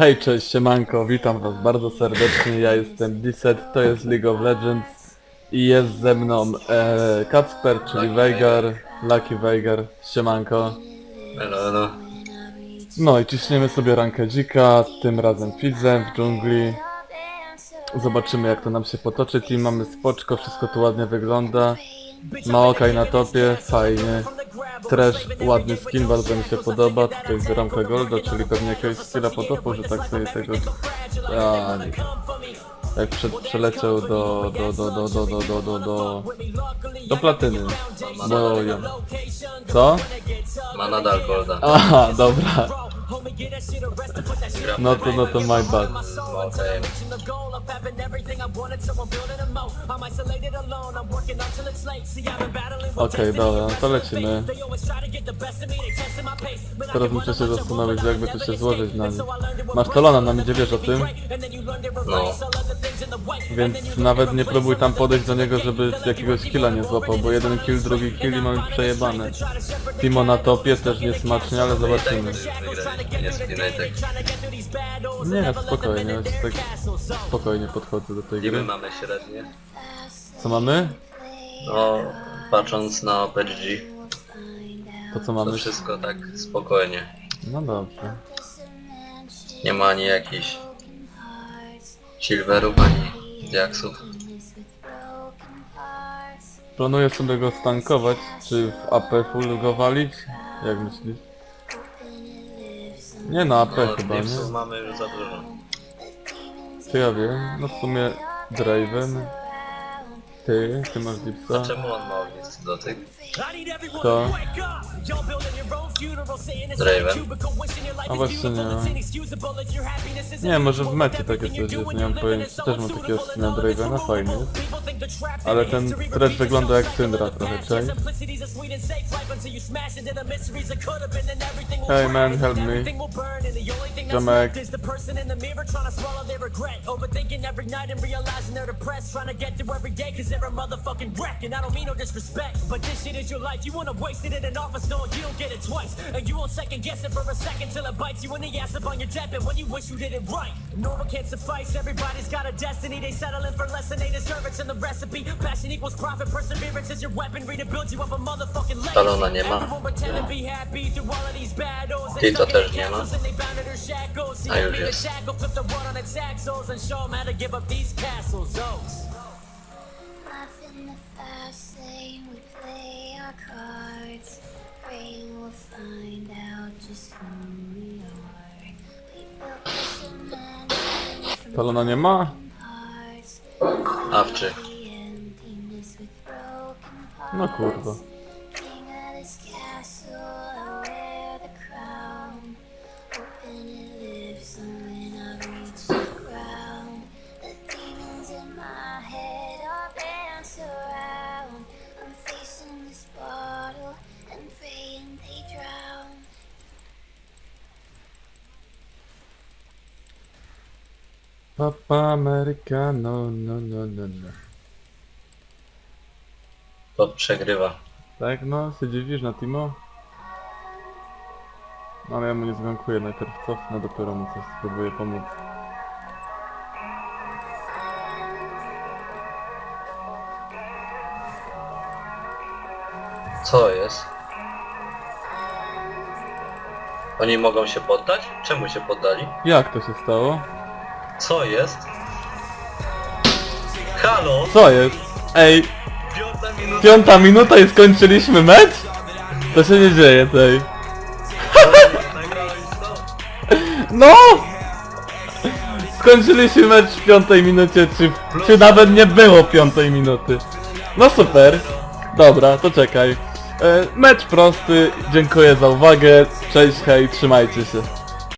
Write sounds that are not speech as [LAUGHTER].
Hej, cześć, siemanko, witam was bardzo serdecznie, ja jestem Disset, to jest League of Legends i jest ze mną e, Kacper, czyli Lucky Veigar, Lucky Veigar, siemanko. Elo, elo. No i ciśniemy sobie rankę dzika, tym razem Fizzem w dżungli. Zobaczymy jak to nam się potoczy, team mamy spoczko, wszystko tu ładnie wygląda. Maokaj na topie, fajnie. Trash, ładny skin, bardzo mi się podoba. Tutaj zbieram Golda, czyli pewnie jakiegoś skilla po topu, że tak sobie tego... A, nie. Jak prze, przeleciał do, do, do, do, do, do, do, do, do, do platyny. Do, ja. Co? Ma nadal golda. Aha, dobra. No to, no to my bad. Okej. Okej, dobra, no to lecimy. Teraz muszę się zastanowić, jakby tu się złożyć na nich. Masz Tolona, nam idzie, wiesz o tym? No. Więc nawet nie próbuj tam podejść do niego, żeby jakiegoś killa nie złapał, bo jeden kill, drugi kill i mamy przejebane. Timo na topie też niesmacznie, ale zobaczymy. Nie spokojnie, tak spokojnie podchodzę do tej Gdzie my gry. mamy średnie? Co mamy? No, patrząc na PG, To co to mamy? wszystko tak spokojnie. No dobrze. Nie ma ani jakichś silverów, ani diaksów. Planuję sobie go stankować, czy w AP full go walić? Jak myślisz? Nie na AP No, chyba, nie? mamy już za dużo. Czy ja wiem? No w sumie Draven. Ty, ty masz A Dipsa. czemu on ma ognisty dotyk? To. Draven. A właśnie nie. Nie, może w mecie takie coś jest, nie mam pojęcia. Też mam takiego skina Dravena, fajny jest. Ale ten trash wygląda jak Syndra trochę, cześć. Hey man, help me. Ziomek. But this shit is your life. You wanna waste it in an office, no, you don't get it twice. And you won't second guess it for a second till it bites you in the ass up on your deathbed when you wish you did it right. Normal can't suffice. Everybody's got a destiny. They settling for less than they deserve. It's in the recipe. Passion equals profit. Perseverance is your weaponry to build you up a motherfucking. Talona nie ma. Ty to też nie ma. And A już jest. the fast lane, we play our cards. Praying we'll find out just who we are. We pushing men from Emptiness with broken parts. Papa Americano, no, no, no, no. To przegrywa. Tak, no, się dziwisz na Timo? No, ale ja mu nie zgankuję, najpierw cofnę, dopiero mu coś spróbuję pomóc. Co jest? Oni mogą się poddać? Czemu się poddali? Jak to się stało? Co jest? Halo? Co jest? Ej, Piąta minuta. piąta minuta i skończyliśmy mecz? To się nie dzieje tej. [LAUGHS] No! Skończyliśmy mecz w piątej minucie, czy, czy nawet nie było piątej minuty. No super. Dobra, to czekaj. E, mecz prosty, dziękuję za uwagę. Cześć, hej, trzymajcie się.